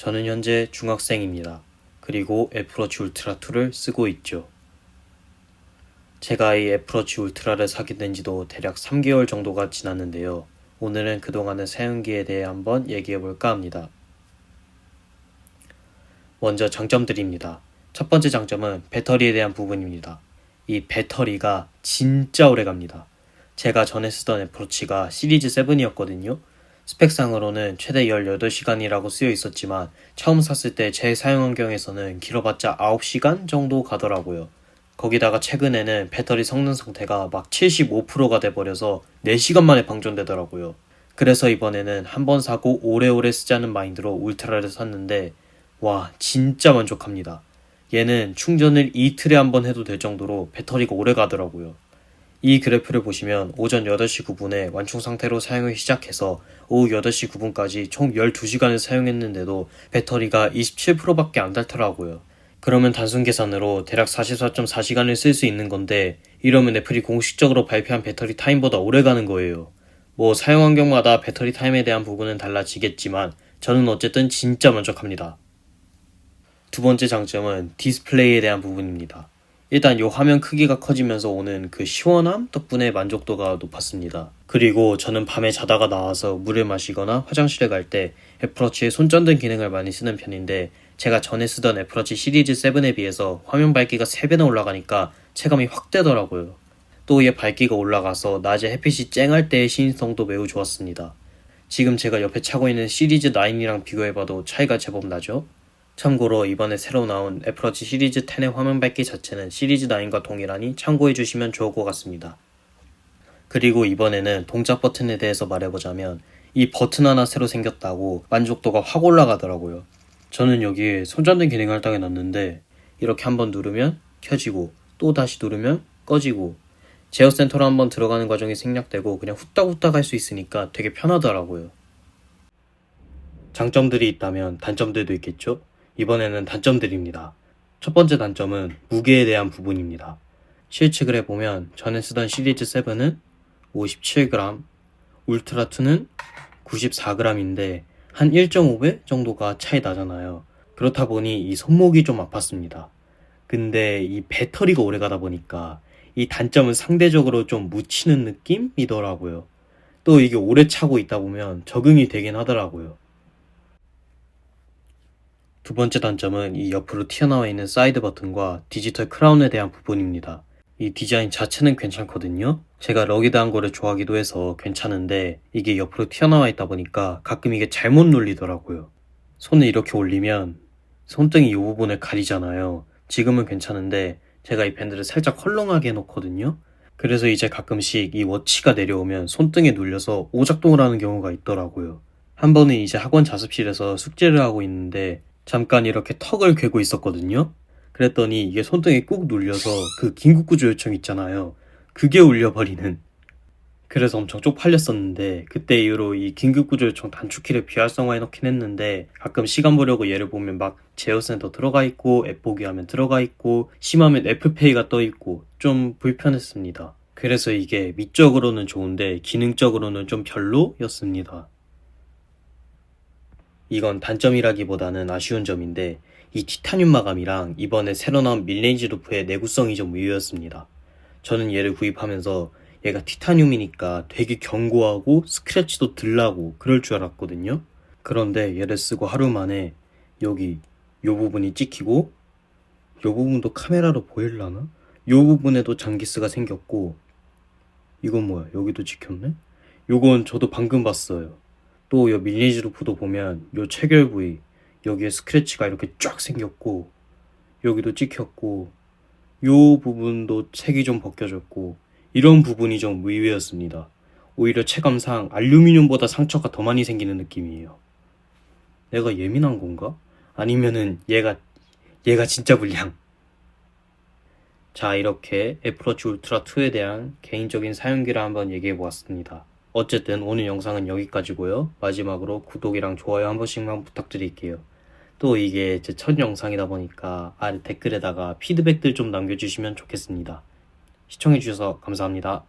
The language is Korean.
저는 현재 중학생입니다. 그리고 애플워치 울트라 2를 쓰고 있죠. 제가 이 애플워치 울트라를 사게 된 지도 대략 3개월 정도가 지났는데요. 오늘은 그동안의 사용기에 대해 한번 얘기해 볼까 합니다. 먼저 장점들입니다. 첫 번째 장점은 배터리에 대한 부분입니다. 이 배터리가 진짜 오래 갑니다. 제가 전에 쓰던 애플워치가 시리즈 7이었거든요. 스펙상으로는 최대 18시간이라고 쓰여 있었지만 처음 샀을 때 제 사용 환경에서는 길어봤자 9시간 정도 가더라고요. 거기다가 최근에는 배터리 성능 상태가 막 75%가 돼버려서 4시간 만에 방전되더라고요. 그래서 이번에는 한 번 사고 오래오래 쓰자는 마인드로 울트라를 샀는데 와 진짜 만족합니다. 얘는 충전을 이틀에 한 번 해도 될 정도로 배터리가 오래 가더라고요. 이 그래프를 보시면 오전 8시 9분에 완충 상태로 사용을 시작해서 오후 8시 9분까지 총 12시간을 사용했는데도 배터리가 27%밖에 안 닳더라고요. 그러면 단순 계산으로 대략 44.4시간을 쓸 수 있는 건데 이러면 애플이 공식적으로 발표한 배터리 타임보다 오래 가는 거예요. 뭐 사용 환경마다 배터리 타임에 대한 부분은 달라지겠지만 저는 어쨌든 진짜 만족합니다. 두 번째 장점은 디스플레이에 대한 부분입니다. 일단 이 화면 크기가 커지면서 오는 그 시원함 덕분에 만족도가 높았습니다. 그리고 저는 밤에 자다가 나와서 물을 마시거나 화장실에 갈 때 애플워치의 손전등 기능을 많이 쓰는 편인데 제가 전에 쓰던 애플워치 시리즈 7에 비해서 화면 밝기가 3배나 올라가니까 체감이 확 되더라고요. 또 이에 밝기가 올라가서 낮에 햇빛이 쨍할 때의 시인성도 매우 좋았습니다. 지금 제가 옆에 차고 있는 시리즈 9이랑 비교해봐도 차이가 제법 나죠? 참고로 이번에 새로 나온 애플워치 시리즈 10의 화면 밝기 자체는 시리즈 9과 동일하니 참고해 주시면 좋을 것 같습니다. 그리고 이번에는 동작 버튼에 대해서 말해보자면 이 버튼 하나 새로 생겼다고 만족도가 확 올라가더라고요. 저는 여기에 손전등 기능을 딱 해놨는데 이렇게 한번 누르면 켜지고 또 다시 누르면 꺼지고 제어 센터로 한번 들어가는 과정이 생략되고 그냥 후딱후딱 할 수 있으니까 되게 편하더라고요. 장점들이 있다면 단점들도 있겠죠? 이번에는 단점들입니다. 첫 번째 단점은 무게에 대한 부분입니다. 실측을 해보면 전에 쓰던 시리즈 7은 57g, 울트라 2는 94g인데 한 1.5배 정도가 차이 나잖아요. 그렇다 보니 이 손목이 좀 아팠습니다. 근데 이 배터리가 오래 가다 보니까 이 단점은 상대적으로 좀 묻히는 느낌이더라고요. 또 이게 오래 차고 있다 보면 적응이 되긴 하더라고요. 두 번째 단점은 이 옆으로 튀어나와 있는 사이드 버튼과 디지털 크라운에 대한 부분입니다. 이 디자인 자체는 괜찮거든요. 제가 러기드한 거를 좋아하기도 해서 괜찮은데 이게 옆으로 튀어나와 있다 보니까 가끔 이게 잘못 눌리더라고요. 손을 이렇게 올리면 손등이 이 부분을 가리잖아요. 지금은 괜찮은데 제가 이 밴드를 살짝 헐렁하게 해놓거든요. 그래서 이제 가끔씩 이 워치가 내려오면 손등에 눌려서 오작동을 하는 경우가 있더라고요. 한 번은 이제 학원 자습실에서 숙제를 하고 있는데 잠깐 이렇게 턱을 괴고 있었거든요. 그랬더니 이게 손등에 꾹 눌려서 그 긴급구조 요청 있잖아요. 그게 울려버리는. 그래서 엄청 쪽팔렸었는데 그때 이후로 이 긴급구조 요청 단축키를 비활성화해 놓긴 했는데 가끔 시간 보려고 얘를 보면 막 제어센터 들어가 있고 앱 보기 하면 들어가 있고 심하면 애플페이가 떠 있고 좀 불편했습니다. 그래서 이게 미적으로는 좋은데 기능적으로는 좀 별로였습니다. 이건 단점이라기보다는 아쉬운 점인데 이 티타늄 마감이랑 이번에 새로 나온 밀레인지 루프의 내구성이 좀 의외였습니다. 저는 얘를 구입하면서 얘가 티타늄이니까 되게 견고하고 스크래치도 덜 나고 그럴 줄 알았거든요. 그런데 얘를 쓰고 하루 만에 여기 요 부분이 찍히고 요 부분도 카메라로 보일라나? 요 부분에도 장기스가 생겼고 이건 뭐야 여기도 찍혔네? 요건 저도 방금 봤어요. 또 요 밀리지 루프도 보면 요 체결 부위 여기에 스크래치가 이렇게 쫙 생겼고 여기도 찍혔고 요 부분도 색이 좀 벗겨졌고 이런 부분이 좀 의외였습니다. 오히려 체감상 알루미늄보다 상처가 더 많이 생기는 느낌이에요. 내가 예민한 건가? 아니면은 얘가 얘가 진짜 불량. 자 이렇게 애플워치 울트라 2에 대한 개인적인 사용기를 한번 얘기해 보았습니다. 어쨌든 오늘 영상은 여기까지고요. 마지막으로 구독이랑 좋아요 한 번씩만 부탁드릴게요. 또 이게 제 첫 영상이다 보니까 아래 댓글에다가 피드백들 좀 남겨주시면 좋겠습니다. 시청해주셔서 감사합니다.